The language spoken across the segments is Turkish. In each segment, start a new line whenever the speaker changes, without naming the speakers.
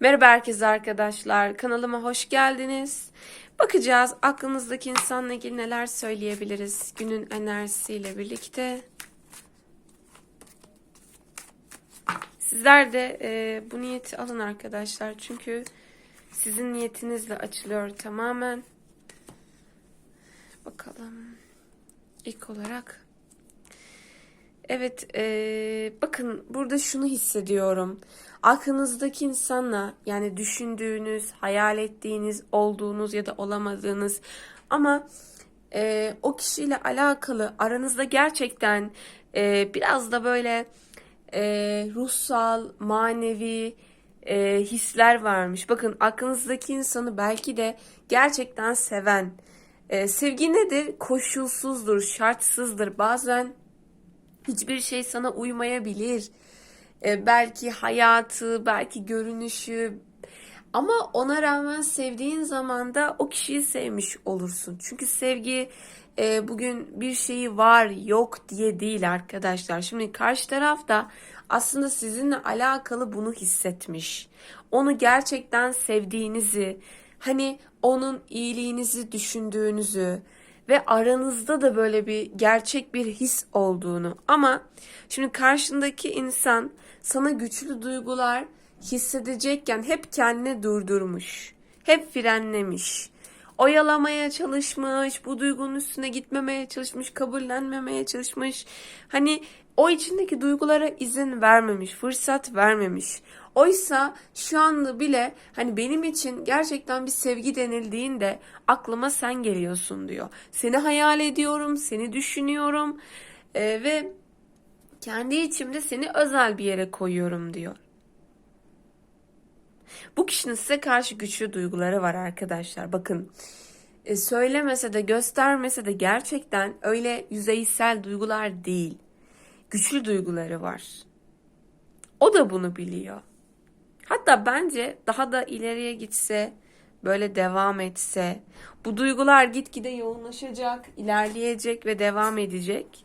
Merhaba herkese arkadaşlar. Kanalıma hoş geldiniz. Bakacağız aklınızdaki insanla ilgili neler söyleyebiliriz günün enerjisiyle birlikte. Sizler de e, bu niyeti alın arkadaşlar. Çünkü sizin niyetinizle açılıyor tamamen. Bakalım. İlk olarak Evet, eee, bakın burada şunu hissediyorum. Aklınızdaki insanla yani düşündüğünüz, hayal ettiğiniz, olduğunuz ya da olamadığınız ama eee, o kişiyle alakalı aranızda gerçekten eee, biraz da böyle eee, ruhsal, manevi eee, hisler varmış. Bakın aklınızdaki insanı belki de gerçekten seven. Eee, sevgi nedir? Koşulsuzdur, şartsızdır. Bazen Hiçbir şey sana uymayabilir. Ee, belki hayatı, belki görünüşü. Ama ona rağmen sevdiğin zaman da o kişiyi sevmiş olursun. Çünkü sevgi e, bugün bir şeyi var yok diye değil arkadaşlar. Şimdi karşı taraf da aslında sizinle alakalı bunu hissetmiş. Onu gerçekten sevdiğinizi, hani onun iyiliğinizi düşündüğünüzü, ve aranızda da böyle bir gerçek bir his olduğunu ama şimdi karşındaki insan sana güçlü duygular hissedecekken hep kendini durdurmuş. Hep frenlemiş. Oyalamaya çalışmış, bu duygunun üstüne gitmemeye çalışmış, kabullenmemeye çalışmış. Hani o içindeki duygulara izin vermemiş, fırsat vermemiş. Oysa şu anda bile hani benim için gerçekten bir sevgi denildiğinde aklıma sen geliyorsun diyor. Seni hayal ediyorum, seni düşünüyorum e, ve kendi içimde seni özel bir yere koyuyorum diyor. Bu kişinin size karşı güçlü duyguları var arkadaşlar. Bakın e, söylemese de göstermese de gerçekten öyle yüzeysel duygular değil. Güçlü duyguları var. O da bunu biliyor. Hatta bence daha da ileriye gitse, böyle devam etse, bu duygular gitgide yoğunlaşacak, ilerleyecek ve devam edecek.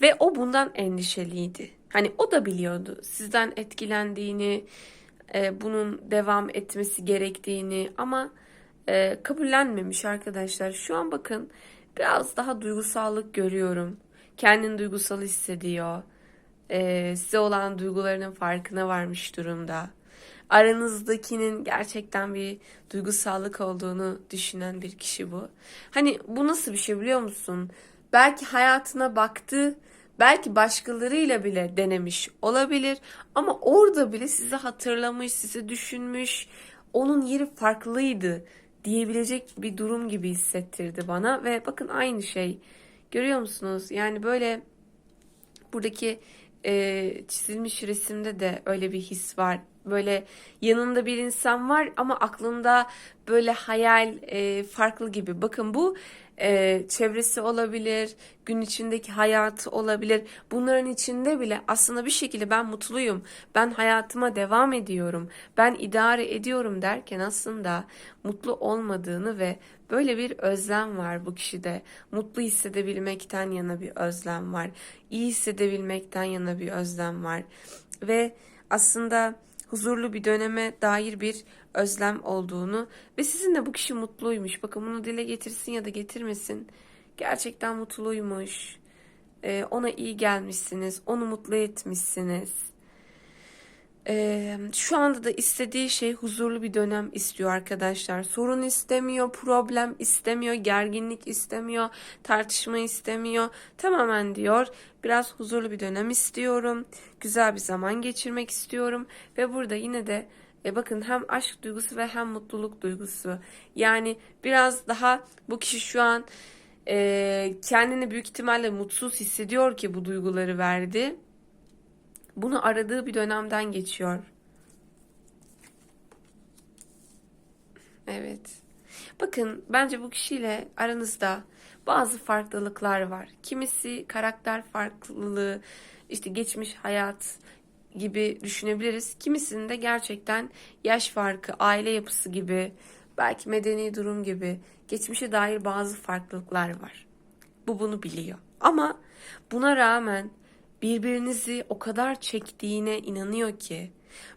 Ve o bundan endişeliydi. Hani o da biliyordu sizden etkilendiğini, e, bunun devam etmesi gerektiğini ama e, kabullenmemiş arkadaşlar. Şu an bakın biraz daha duygusallık görüyorum. Kendini duygusal hissediyor. E, size olan duygularının farkına varmış durumda aranızdakinin gerçekten bir duygusallık olduğunu düşünen bir kişi bu. Hani bu nasıl bir şey biliyor musun? Belki hayatına baktı, belki başkalarıyla bile denemiş olabilir ama orada bile sizi hatırlamış, sizi düşünmüş, onun yeri farklıydı diyebilecek bir durum gibi hissettirdi bana ve bakın aynı şey. Görüyor musunuz? Yani böyle buradaki e, çizilmiş resimde de öyle bir his var. Böyle yanında bir insan var ama aklında böyle hayal e, farklı gibi. Bakın bu e, çevresi olabilir, gün içindeki hayatı olabilir. Bunların içinde bile aslında bir şekilde ben mutluyum, ben hayatıma devam ediyorum, ben idare ediyorum derken aslında mutlu olmadığını ve böyle bir özlem var bu kişide. Mutlu hissedebilmekten yana bir özlem var. İyi hissedebilmekten yana bir özlem var. Ve aslında huzurlu bir döneme dair bir özlem olduğunu ve sizinle bu kişi mutluymuş. Bakın bunu dile getirsin ya da getirmesin. Gerçekten mutluymuş. Ee, ona iyi gelmişsiniz. Onu mutlu etmişsiniz. Ee, şu anda da istediği şey huzurlu bir dönem istiyor arkadaşlar. Sorun istemiyor, problem istemiyor, gerginlik istemiyor, tartışma istemiyor. Tamamen diyor biraz huzurlu bir dönem istiyorum. Güzel bir zaman geçirmek istiyorum. Ve burada yine de e bakın hem aşk duygusu ve hem mutluluk duygusu. Yani biraz daha bu kişi şu an e, kendini büyük ihtimalle mutsuz hissediyor ki bu duyguları verdi bunu aradığı bir dönemden geçiyor. Evet. Bakın bence bu kişiyle aranızda bazı farklılıklar var. Kimisi karakter farklılığı, işte geçmiş hayat gibi düşünebiliriz. Kimisinde gerçekten yaş farkı, aile yapısı gibi, belki medeni durum gibi geçmişe dair bazı farklılıklar var. Bu bunu biliyor. Ama buna rağmen birbirinizi o kadar çektiğine inanıyor ki.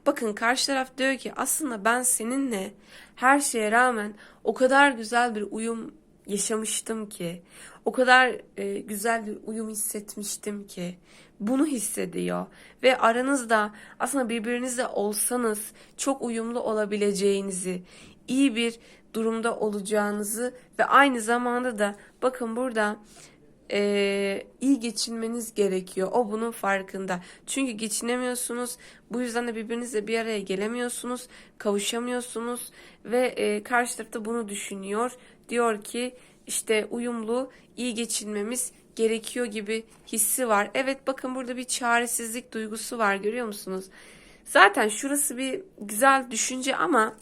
Bakın karşı taraf diyor ki aslında ben seninle her şeye rağmen o kadar güzel bir uyum yaşamıştım ki, o kadar e, güzel bir uyum hissetmiştim ki. Bunu hissediyor ve aranızda aslında birbirinizle olsanız çok uyumlu olabileceğinizi, iyi bir durumda olacağınızı ve aynı zamanda da bakın burada e, iyi geçinmeniz gerekiyor. O bunun farkında. Çünkü geçinemiyorsunuz. Bu yüzden de birbirinizle bir araya gelemiyorsunuz. Kavuşamıyorsunuz. Ve e, karşı tarafta bunu düşünüyor. Diyor ki işte uyumlu, iyi geçinmemiz gerekiyor gibi hissi var. Evet bakın burada bir çaresizlik duygusu var görüyor musunuz? Zaten şurası bir güzel düşünce ama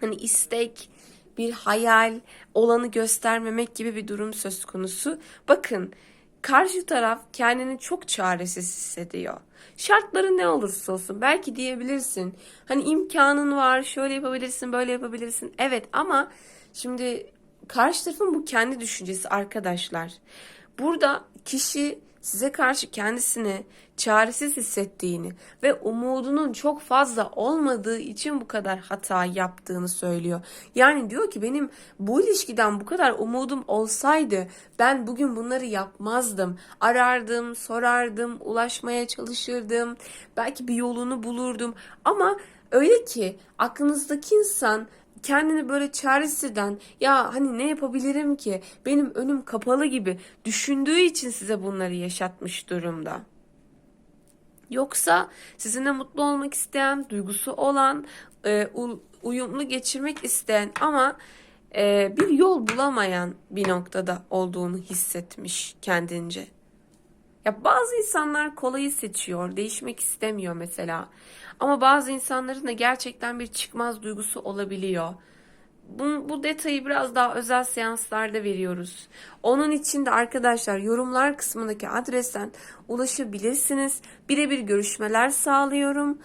hani istek, bir hayal, olanı göstermemek gibi bir durum söz konusu. Bakın karşı taraf kendini çok çaresiz hissediyor. Şartları ne olursa olsun belki diyebilirsin. Hani imkanın var, şöyle yapabilirsin, böyle yapabilirsin. Evet ama şimdi karşı tarafın bu kendi düşüncesi arkadaşlar. Burada kişi size karşı kendisini çaresiz hissettiğini ve umudunun çok fazla olmadığı için bu kadar hata yaptığını söylüyor. Yani diyor ki benim bu ilişkiden bu kadar umudum olsaydı ben bugün bunları yapmazdım. Arardım, sorardım, ulaşmaya çalışırdım. Belki bir yolunu bulurdum. Ama öyle ki aklınızdaki insan kendini böyle çaresiz eden ya hani ne yapabilirim ki benim önüm kapalı gibi düşündüğü için size bunları yaşatmış durumda. Yoksa sizinle mutlu olmak isteyen, duygusu olan, e, uyumlu geçirmek isteyen ama e, bir yol bulamayan bir noktada olduğunu hissetmiş kendince. Ya bazı insanlar kolayı seçiyor, değişmek istemiyor mesela. Ama bazı insanların da gerçekten bir çıkmaz duygusu olabiliyor. Bu, bu detayı biraz daha özel seanslarda veriyoruz. Onun için de arkadaşlar yorumlar kısmındaki adresten ulaşabilirsiniz. Birebir görüşmeler sağlıyorum.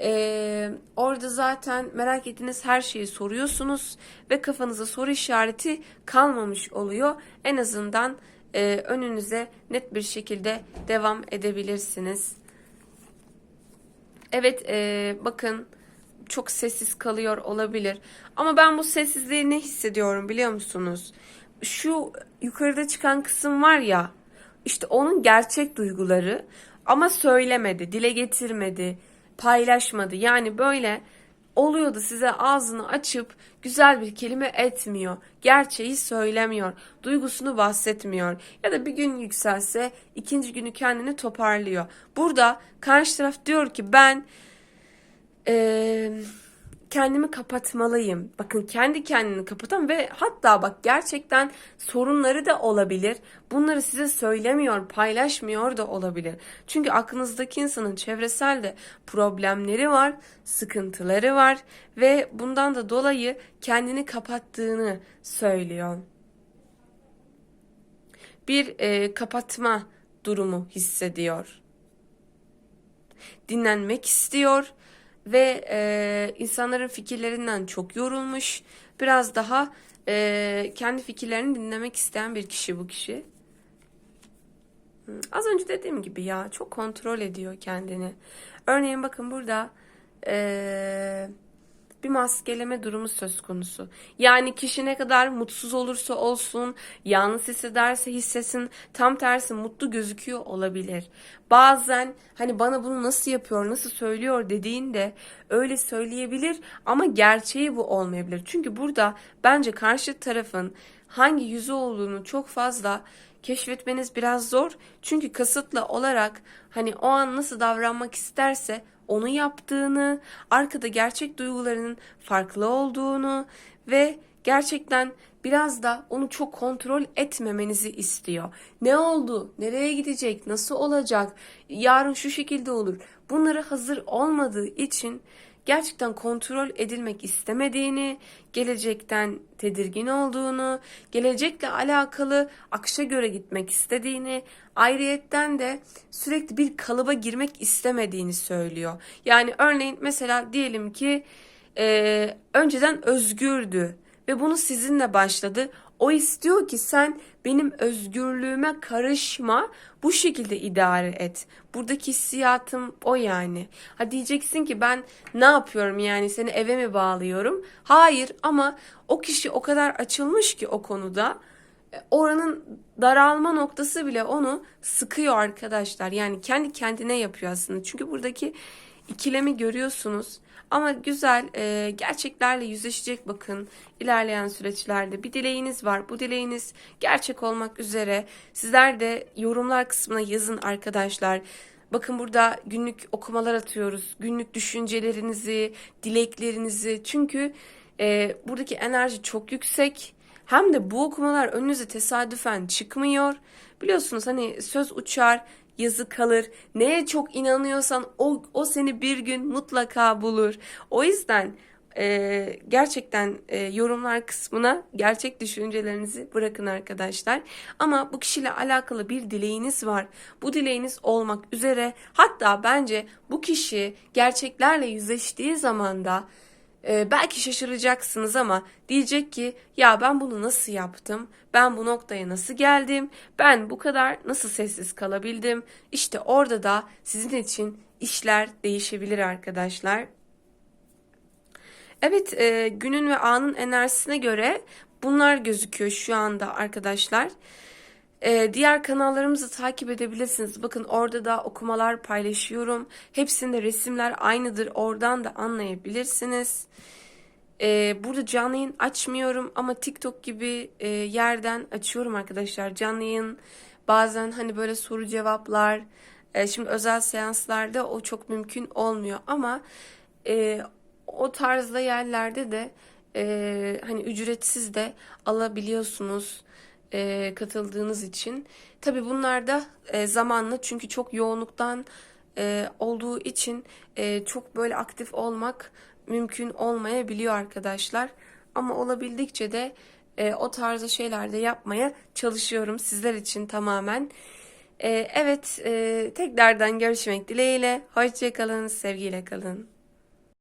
Ee, orada zaten merak ettiğiniz her şeyi soruyorsunuz ve kafanıza soru işareti kalmamış oluyor. En azından e, önünüze net bir şekilde devam edebilirsiniz. Evet e, bakın çok sessiz kalıyor olabilir. Ama ben bu sessizliği ne hissediyorum biliyor musunuz? Şu yukarıda çıkan kısım var ya işte onun gerçek duyguları ama söylemedi, dile getirmedi, paylaşmadı. Yani böyle oluyordu size ağzını açıp güzel bir kelime etmiyor. Gerçeği söylemiyor. Duygusunu bahsetmiyor. Ya da bir gün yükselse ikinci günü kendini toparlıyor. Burada karşı taraf diyor ki ben e, kendimi kapatmalıyım. Bakın kendi kendini kapatan ve hatta bak gerçekten sorunları da olabilir. Bunları size söylemiyor, paylaşmıyor da olabilir. Çünkü aklınızdaki insanın çevresel de problemleri var, sıkıntıları var ve bundan da dolayı kendini kapattığını söylüyor. Bir e, kapatma durumu hissediyor. Dinlenmek istiyor ve e, insanların fikirlerinden çok yorulmuş. Biraz daha e, kendi fikirlerini dinlemek isteyen bir kişi bu kişi. Az önce dediğim gibi ya çok kontrol ediyor kendini. Örneğin bakın burada eee bir maskeleme durumu söz konusu. Yani kişi ne kadar mutsuz olursa olsun, yalnız hissederse hissetsin, tam tersi mutlu gözüküyor olabilir. Bazen hani bana bunu nasıl yapıyor, nasıl söylüyor dediğinde öyle söyleyebilir ama gerçeği bu olmayabilir. Çünkü burada bence karşı tarafın hangi yüzü olduğunu çok fazla keşfetmeniz biraz zor. Çünkü kasıtlı olarak hani o an nasıl davranmak isterse onu yaptığını, arkada gerçek duygularının farklı olduğunu ve gerçekten biraz da onu çok kontrol etmemenizi istiyor. Ne oldu? Nereye gidecek? Nasıl olacak? Yarın şu şekilde olur. Bunları hazır olmadığı için gerçekten kontrol edilmek istemediğini, gelecekten tedirgin olduğunu, gelecekle alakalı akışa göre gitmek istediğini, ayrıyetten de sürekli bir kalıba girmek istemediğini söylüyor. Yani örneğin mesela diyelim ki e, önceden özgürdü ve bunu sizinle başladı. O istiyor ki sen benim özgürlüğüme karışma, bu şekilde idare et. Buradaki hissiyatım o yani. Ha diyeceksin ki ben ne yapıyorum yani seni eve mi bağlıyorum? Hayır ama o kişi o kadar açılmış ki o konuda e, oranın daralma noktası bile onu sıkıyor arkadaşlar. Yani kendi kendine yapıyor aslında. Çünkü buradaki ikilemi görüyorsunuz. Ama güzel e, gerçeklerle yüzleşecek bakın ilerleyen süreçlerde. Bir dileğiniz var. Bu dileğiniz gerçek olmak üzere. Sizler de yorumlar kısmına yazın arkadaşlar. Bakın burada günlük okumalar atıyoruz. Günlük düşüncelerinizi, dileklerinizi. Çünkü e, buradaki enerji çok yüksek. Hem de bu okumalar önünüze tesadüfen çıkmıyor. Biliyorsunuz hani söz uçar, yazı kalır. Neye çok inanıyorsan o, o seni bir gün mutlaka bulur. O yüzden e, gerçekten e, yorumlar kısmına gerçek düşüncelerinizi bırakın arkadaşlar. Ama bu kişiyle alakalı bir dileğiniz var. Bu dileğiniz olmak üzere. Hatta bence bu kişi gerçeklerle yüzleştiği zaman da ee, belki şaşıracaksınız ama diyecek ki ya ben bunu nasıl yaptım? Ben bu noktaya nasıl geldim? Ben bu kadar nasıl sessiz kalabildim? İşte orada da sizin için işler değişebilir arkadaşlar. Evet, e, günün ve anın enerjisine göre bunlar gözüküyor şu anda arkadaşlar. Ee, diğer kanallarımızı takip edebilirsiniz. Bakın orada da okumalar paylaşıyorum. Hepsinde resimler aynıdır. Oradan da anlayabilirsiniz. Ee, burada canlı yayın açmıyorum ama TikTok gibi e, yerden açıyorum arkadaşlar. Canlı yayın bazen hani böyle soru cevaplar. E, şimdi özel seanslarda o çok mümkün olmuyor ama e, o tarzda yerlerde de e, hani ücretsiz de alabiliyorsunuz e, katıldığınız için. Tabii bunlar da e, zamanla çünkü çok yoğunluktan e, olduğu için e, çok böyle aktif olmak mümkün olmayabiliyor arkadaşlar. Ama olabildikçe de e, o tarzda şeyler de yapmaya çalışıyorum sizler için tamamen. E, evet, e, tekrardan görüşmek dileğiyle. Hoşçakalın, sevgiyle kalın.